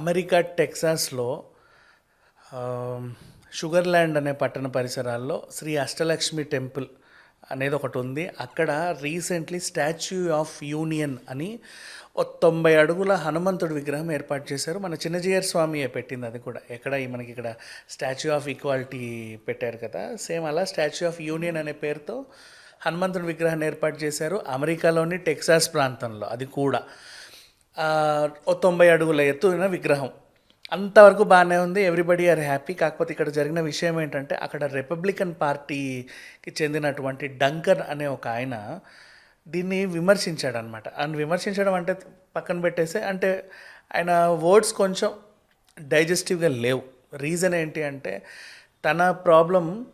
America టెక్సాస్లో sugar land అనే పట్టణ పరిసరాల్లో శ్రీ అష్టలక్ష్మి టెంపుల్ అనేది ఒకటి ఉంది. అక్కడ రీసెంట్లీ స్టాచ్యూ ఆఫ్ యూనియన్ అని తొంభై అడుగుల హనుమంతుడి విగ్రహం ఏర్పాటు చేశారు. మన చిన్నజీయర్ స్వామి పెట్టింది అది కూడా. ఎక్కడ ఈ మనకి ఇక్కడ స్టాచ్యూ ఆఫ్ ఈక్వాలిటీ పెట్టారు కదా. సేమ్ అలా స్టాచ్యూ ఆఫ్ యూనియన్ అనే పేరుతో హనుమంతుడి విగ్రహాన్ని ఏర్పాటు చేశారు అమెరికాలోని టెక్సాస్ ప్రాంతంలో. అది కూడా తొంభై అడుగుల ఎత్తున విగ్రహం. అంతవరకు బాగానే ఉంది. ఎవ్రీబడి ఆర్ హ్యాపీ కాకపోతే ఇక్కడ జరిగిన విషయం ఏంటంటే అక్కడ రిపబ్లికన్ పార్టీకి చెందినటువంటి డంకర్ అనే ఒక ఆయన దీన్ని విమర్శించాడు అనమాట ఆయన విమర్శించడం అంటే పక్కన పెట్టేస్తే అంటే ఆయన వర్డ్స్ కొంచెం డైజెస్టివ్గా లేవు. రీజన్ ఏంటి అంటే తన ప్రాబ్లం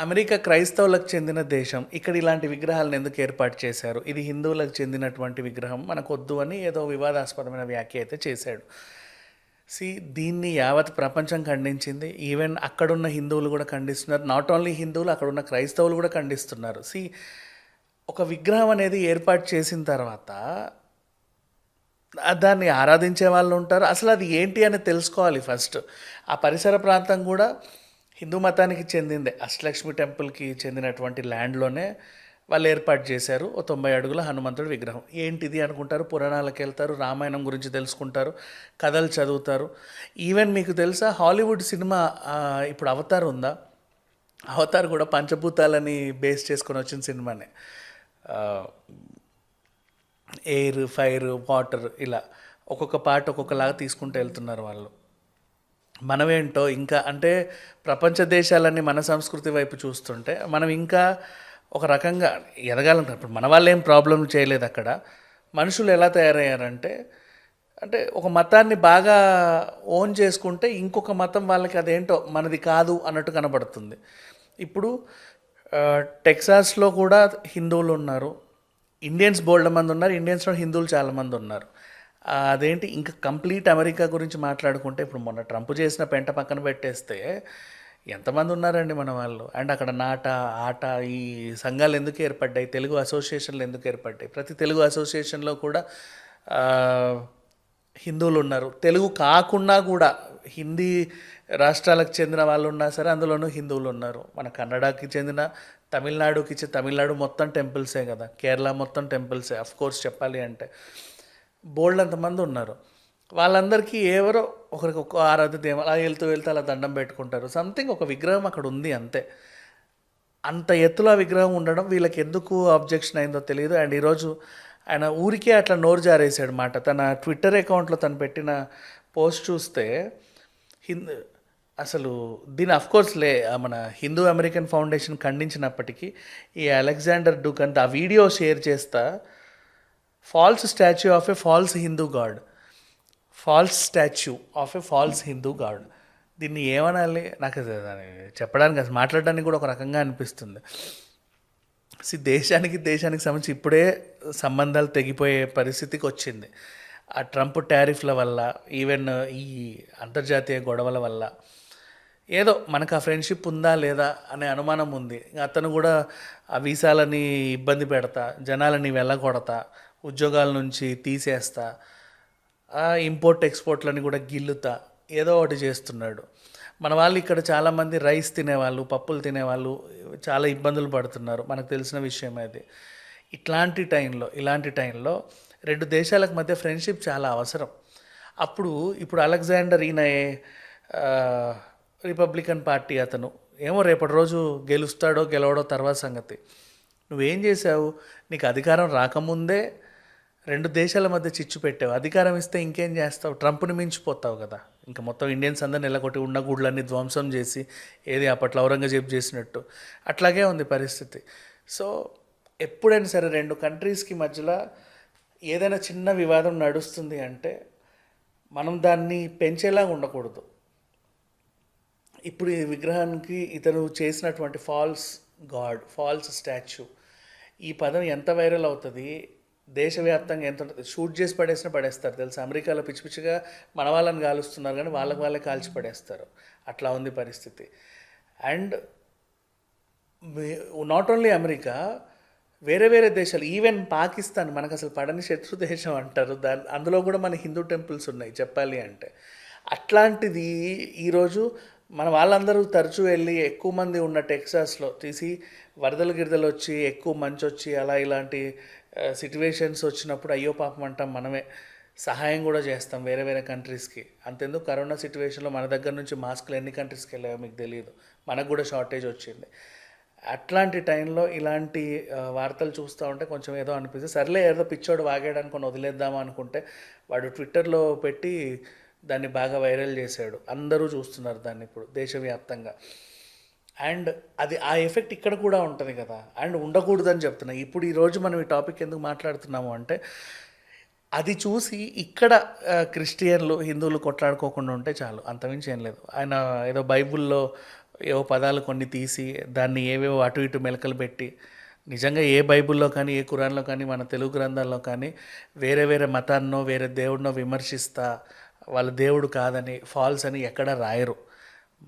అమెరికా క్రైస్తవులకు చెందిన దేశం. ఇక్కడ ఇలాంటి విగ్రహాలను ఎందుకు ఏర్పాటు చేశారు? ఇది హిందువులకు చెందినటువంటి విగ్రహం. మనకు వద్దు అని ఏదో వివాదాస్పదమైన వ్యాఖ్య అయితే చేశాడు. సి దీన్ని యావత్ ప్రపంచం ఖండించింది. ఈవెన్ అక్కడున్న హిందువులు కూడా ఖండిస్తున్నారు. నాట్ ఓన్లీ హిందువులు అక్కడున్న క్రైస్తవులు కూడా ఖండిస్తున్నారు. సి ఒక విగ్రహం అనేది ఏర్పాటు చేసిన తర్వాత దాన్ని ఆరాధించే వాళ్ళు ఉంటారు. అసలు అది ఏంటి అని తెలుసుకోవాలి ఫస్ట్. ఆ పరిసర ప్రాంతం కూడా హిందూ మతానికి చెందిందే. అష్టలక్ష్మి టెంపుల్కి చెందినటువంటి ల్యాండ్లోనే వాళ్ళు ఏర్పాటు చేశారు. ఓ తొంభై అడుగుల హనుమంతుడి విగ్రహం. ఏంటిది అనుకుంటారు? పురాణాలకు వెళ్తారు రామాయణం గురించి తెలుసుకుంటారు కథలు చదువుతారు. ఈవెన్ మీకు తెలుసా హాలీవుడ్ సినిమా ఇప్పుడు అవతార్ ఉందా? అవతార్ కూడా పంచభూతాలని బేస్ చేసుకొని వచ్చిన సినిమానే. ఎయిర్ ఫైర్ వాటర్ ఇలా ఒక్కొక్క పార్ట్ ఒక్కొక్కలాగా తీసుకుంటూ వెళ్తున్నారు వాళ్ళు. మనమేంటో ఇంకా అంటే ప్రపంచ దేశాలన్నీ మన సంస్కృతి వైపు చూస్తుంటే మనం ఇంకా ఒక రకంగా ఎదగాలంటారు. ఇప్పుడు మన వాళ్ళు ఏం ప్రాబ్లం చేయలేదు అక్కడ. మనుషులు ఎలా తయారయ్యారంటే అంటే ఒక మతాన్ని బాగా ఓన్ చేసుకుంటే ఇంకొక మతం వాళ్ళకి అదేంటో మనది కాదు అన్నట్టు కనబడుతుంది. ఇప్పుడు టెక్సాస్లో కూడా హిందువులు ఉన్నారు. ఇండియన్స్ బోల్డ్ మంది ఉన్నారు. ఇండియన్స్లో హిందువులు చాలామంది ఉన్నారు. అదేంటి ఇంకా కంప్లీట్ అమెరికా గురించి మాట్లాడుకుంటే ఇప్పుడు మొన్న ట్రంప్ చేసిన పెంట పక్కన పెట్టేస్తే ఎంతమంది ఉన్నారండి మన వాళ్ళు? అండ్ అక్కడ నాట ఆట ఈ సంఘాలు ఎందుకు ఏర్పడ్డాయి? తెలుగు అసోసియేషన్లు ఎందుకు ఏర్పడ్డాయి? ప్రతి తెలుగు అసోసియేషన్లో కూడా హిందువులు ఉన్నారు. తెలుగు కాకుండా కూడా హిందీ రాష్ట్రాలకు చెందిన వాళ్ళు ఉన్నా సరే అందులోనూ హిందువులు ఉన్నారు. మన కన్నడకి చెందిన తమిళనాడుకి తమిళనాడు మొత్తం టెంపుల్సే కదా? కేరళ మొత్తం టెంపుల్సే అఫ్ కోర్స్ చెప్పాలి అంటే. బోల్డ్ అంతమంది ఉన్నారు. వాళ్ళందరికీ ఎవరో ఒకరికి ఒక ఆరాధ్య దేవ అలా వెళ్తూ వెళ్తూ అలా దండం పెట్టుకుంటారు. సంథింగ్ ఒక విగ్రహం అక్కడ ఉంది అంతే. అంత ఎత్తులో ఆ విగ్రహం ఉండడం వీళ్ళకి ఎందుకు అబ్జెక్షన్ అయిందో తెలియదు అండ్ ఈరోజు ఆయన ఊరికే అట్లా నోరు జారేసాడు మాట. తన ట్విట్టర్ అకౌంట్లో తను పెట్టిన పోస్ట్ చూస్తే హిందూ అసలు దీని అఫ్కోర్స్ లే మన హిందూ అమెరికన్ ఫౌండేషన్ ఖండించినప్పటికీ ఈ అలెగ్జాండర్ డుకంత్ ఆ వీడియో షేర్ చేస్తా false statue of a false Hindu god false statue of a false Hindu god దీన్ని ఏమనాలి? నాకు చెప్పడానికి అసలు మాట్లాడడానికి కూడా ఒక రకంగా అనిపిస్తుంది. సి దేశానికి దేశానికి సంబంధించి ఇప్పుడే సంబంధాలు తెగిపోయే పరిస్థితికి వచ్చింది. ఆ ట్రంప్ టారిఫ్ల వల్ల ఈవెన్ ఈ అంతర్జాతీయ గొడవల వల్ల. ఏదో మనకు ఆ ఫ్రెండ్షిప్ ఉందా లేదా అనే అనుమానం ఉంది. అతను కూడా ఆ వీసాలని ఇబ్బంది పెడతా జనాలని వెళ్ళగొడతా ఉద్యోగాల నుంచి తీసేస్తా ఇంపోర్ట్ ఎక్స్పోర్ట్లని కూడా గిల్లుతా ఏదో ఒకటి చేస్తున్నాడు. మన వాళ్ళు ఇక్కడ చాలామంది రైస్ తినేవాళ్ళు పప్పులు తినేవాళ్ళు చాలా ఇబ్బందులు పడుతున్నారు. మనకు తెలిసిన విషయం అది. ఇట్లాంటి టైంలో ఇలాంటి టైంలో రెండు దేశాలకు మధ్య ఫ్రెండ్షిప్ చాలా అవసరం. అప్పుడు ఇప్పుడు అలెగ్జాండర్ ఈయన రిపబ్లికన్ పార్టీ అతను. ఏమో రేపటి రోజు గెలుస్తాడో గెలవడో తర్వాత సంగతి. నువ్వేం చేసావు నీకు అధికారం రాకముందే రెండు దేశాల మధ్య చిచ్చు పెట్టావు. అధికారం ఇస్తే ఇంకేం చేస్తావు? ట్రంప్ని మించిపోతావు కదా. ఇంకా మొత్తం ఇండియన్స్ అందరిని నెలకొట్టి ఉన్న గుడ్లన్నీ ధ్వంసం చేసి ఏది అప్పట్లో ఔరంగజేబ్ చేసినట్టు. అట్లాగే ఉంది పరిస్థితి. సో ఎప్పుడైనా సరే రెండు కంట్రీస్కి మధ్యలో ఏదైనా చిన్న వివాదం నడుస్తుంది అంటే మనం దాన్ని పెంచేలాగా ఉండకూడదు. ఇప్పుడు ఈ విగ్రహానికి ఇతను చేసినటువంటి ఫాల్స్ గాడ్ ఫాల్స్ స్టాచ్యూ. ఈ పదం ఎంత వైరల్ అవుతుంది? దేశవ్యాప్తంగా ఎంత షూట్ చేసి పడేసిన పడేస్తారు. తెలుసు? అమెరికాలో పిచ్చి పిచ్చిగా మన వాళ్ళని కాలుస్తున్నారు కానీ వాళ్ళకి వాళ్ళే కాల్చి పడేస్తారు. అట్లా ఉంది పరిస్థితి. అండ్ నాట్ ఓన్లీ అమెరికా వేరే వేరే దేశాలు ఈవెన్ పాకిస్తాన్ మనకు అసలు పడని శత్రు దేశం అంటారు. దాని అందులో కూడా మన హిందూ టెంపుల్స్ ఉన్నాయి చెప్పాలి అంటే. అట్లాంటిది ఈరోజు మన వాళ్ళందరూ తరచూ వెళ్ళి ఎక్కువ మంది ఉన్న టెక్సాస్లో తీసి వరదలు గిరదలు వచ్చి ఎక్కువ మంచి వచ్చి అలా ఇలాంటి సిట్యువేషన్స్ వచ్చినప్పుడు అయ్యో పాపం అంటాం మనమే. సహాయం కూడా చేస్తాం వేరే వేరే కంట్రీస్కి అంతెందుకు? కరోనా సిచ్యువేషన్లో మన దగ్గర నుంచి మాస్కులు ఎన్ని కంట్రీస్కి వెళ్ళాయో మీకు తెలియదు. మనకు కూడా షార్టేజ్ వచ్చింది. అట్లాంటి టైంలో ఇలాంటి వార్తలు చూస్తూ ఉంటే కొంచెం ఏదో అనిపిస్తుంది. సర్లే ఏదో పిచ్చోడు వాగాడనుకొని వదిలేద్దాం వదిలేద్దామా అనుకుంటే వాడు ట్విట్టర్లో పెట్టి దాన్ని బాగా వైరల్ చేశాడు. అందరూ చూస్తున్నారు దాన్ని ఇప్పుడు దేశవ్యాప్తంగా. అండ్ అది ఆ ఎఫెక్ట్ ఇక్కడ కూడా ఉంటుంది కదా. అండ్ ఉండకూడదని చెప్తున్నా. ఇప్పుడు ఈరోజు మనం ఈ టాపిక్ ఎందుకు మాట్లాడుతున్నాము అంటే అది చూసి ఇక్కడ క్రిస్టియన్లు హిందువులు కొట్లాడుకోకుండా ఉంటే చాలు. అంతమించి ఏం లేదు. ఆయన ఏదో బైబుల్లో ఏవో పదాలు కొన్ని తీసి దాన్ని ఏవేవో అటు ఇటు మెలకలు పెట్టి నిజంగా ఏ బైబిల్లో కానీ ఏ కురాన్లో కానీ మన తెలుగు గ్రంథాల్లో కానీ వేరే వేరే మతాన్నో వేరే దేవుడినో విమర్శిస్తా వాళ్ళ దేవుడు కాదని ఫాల్స్ అని ఎక్కడ రాయరు.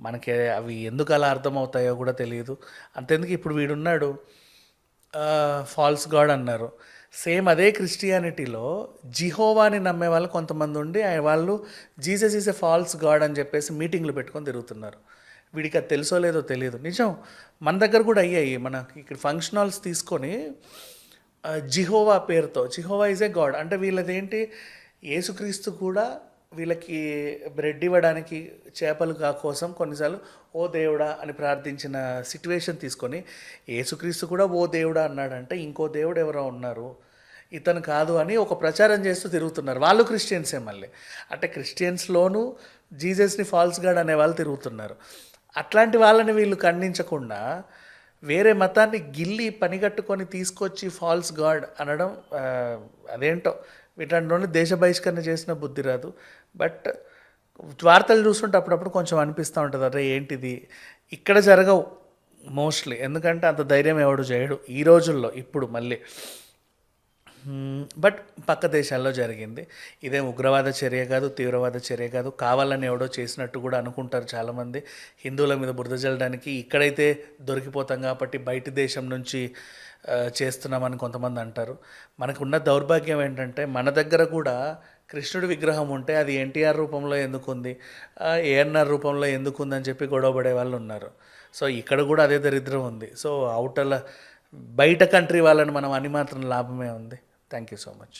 మనకి అవి ఎందుకు అలా అర్థమవుతాయో కూడా తెలియదు. అంతెందుకు ఇప్పుడు వీడున్నాడు ఫాల్స్ గాడ్ అన్నారు. సేమ్ అదే క్రిస్టియానిటీలో జిహోవాని నమ్మే వాళ్ళు కొంతమంది ఉండి ఆ- వాళ్ళు Jesus is a false god అని చెప్పేసి మీటింగ్లు పెట్టుకొని తిరుగుతున్నారు. వీడికి అది తెలుసో లేదో తెలియదు. నిజం మన దగ్గర కూడా అయ్యాయి. మన ఇక్కడ ఫంక్షన్ హాల్స్ తీసుకొని జిహోవా పేరుతో జిహోవా ఈజ్ ఏ గాడ్ అంటే వీళ్ళది ఏంటి యేసుక్రీస్తు కూడా వీళ్ళకి బ్రెడ్ ఇవ్వడానికి చేపలు కా కోసం కొన్నిసార్లు ఓ దేవుడా అని ప్రార్థించిన సిట్యువేషన్ తీసుకొని యేసుక్రీస్తు కూడా ఓ దేవుడా అన్నాడంటే ఇంకో దేవుడు ఎవరో ఉన్నారు. ఇతను కాదు అని ఒక ప్రచారం చేస్తూ తిరుగుతున్నారు. వాళ్ళు క్రిస్టియన్సే మళ్ళీ. అంటే క్రిస్టియన్స్లోనూ జీసస్ని ఫాల్స్ గాడ్ అనే వాళ్ళు తిరుగుతున్నారు. అట్లాంటి వాళ్ళని వీళ్ళు ఖండించకుండా వేరే మతాన్ని గిల్లి పనిగట్టుకొని తీసుకొచ్చి ఫాల్స్ గాడ్ అనడం అదేంటో వీటిలో దేశ బహిష్కరణ చేసిన బుద్ధి రాదు. బట్ వార్తలు చూస్తుంటే అప్పుడప్పుడు కొంచెం అనిపిస్తూ ఉంటుంది అరే ఏంటిది? ఇక్కడ జరగవు మోస్ట్లీ. ఎందుకంటే అంత ధైర్యం ఎవడు చేయడు ఈ రోజుల్లో ఇప్పుడు మళ్ళీ. బట్ పక్క దేశాల్లో జరిగింది. ఇదేం ఉగ్రవాద చర్య కాదు తీవ్రవాద చర్య కాదు. కావాలని ఎవడో చేసినట్టు కూడా అనుకుంటారు చాలామంది. హిందువుల మీద బురద జల్లడానికి ఇక్కడైతే దొరికిపోతాం కాబట్టి బయట దేశం నుంచి చేస్తున్నామని కొంతమంది అంటారు. మనకున్న దౌర్భాగ్యం ఏంటంటే మన దగ్గర కూడా కృష్ణుడి విగ్రహం ఉంటే అది ఎన్టీఆర్ రూపంలో ఎందుకుంది? ఏఎన్ఆర్ రూపంలో ఎందుకు ఉందని చెప్పి గొడవపడే వాళ్ళు ఉన్నారు. సో ఇక్కడ కూడా అదే దరిద్రం ఉంది. సో అవుటల బయట కంట్రీ వాళ్ళని మనం అని మాత్రం లాభమే ఉంది. Thank you so much